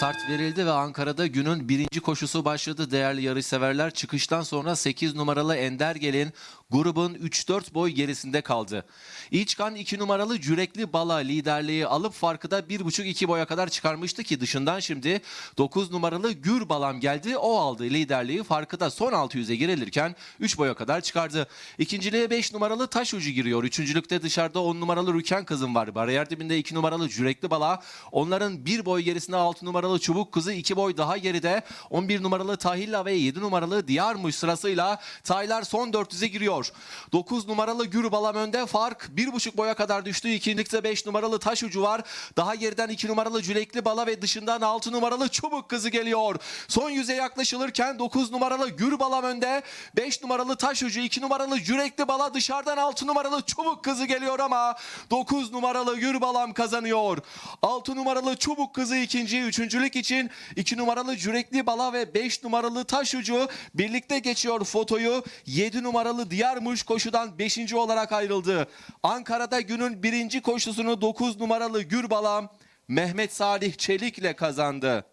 Start verildi ve Ankara'da günün birinci koşusu başladı değerli yarışseverler. Çıkıştan sonra 8 numaralı Ender Gelin grubun 3-4 boy gerisinde kaldı. İyi çıkan 2 numaralı Cürekli Bala liderliği alıp farkı da 1,5-2 boya kadar çıkarmıştı ki dışından şimdi 9 numaralı Gür Balam geldi. O aldı liderliği farkı da son 600'e girilirken 3 boya kadar çıkardı. İkinciliğe 5 numaralı Taş Ucu giriyor. Üçüncülükte dışarıda 10 numaralı Rüken Kızım var. Bariyer dibinde 2 numaralı Cürekli Bala. Onların 1 boy gerisinde 6 numaralı Çubuk Kızı 2 boy daha geride. 11 numaralı Tahilla ve 7 numaralı Diyarmuş sırasıyla Taylar son 400'e giriyor. 9 numaralı Gür Balam önde fark 1,5 boya kadar düştü. İkincilikte 5 numaralı Taş Ucu var. Daha geriden 2 numaralı Cülekli Bala ve dışından 6 numaralı Çubuk Kızı geliyor. Son yüze yaklaşılırken 9 numaralı Gür Balam önde. 5 numaralı Taş Ucu, 2 numaralı Cürekli Bala dışarıdan 6 numaralı Çubuk Kızı geliyor ama 9 numaralı Gür Balam kazanıyor. 6 numaralı Çubuk Kızı ikinci, üçüncülük için 2 numaralı Cürekli Bala ve 5 numaralı Taş Ucu birlikte geçiyor fotoyu. 7 numaralı Diyarmuş koşudan 5. olarak ayrıldı. Ankara'da günün birinci koşusunu 9 numaralı Gür Balam Mehmet Salih Çelik ile kazandı.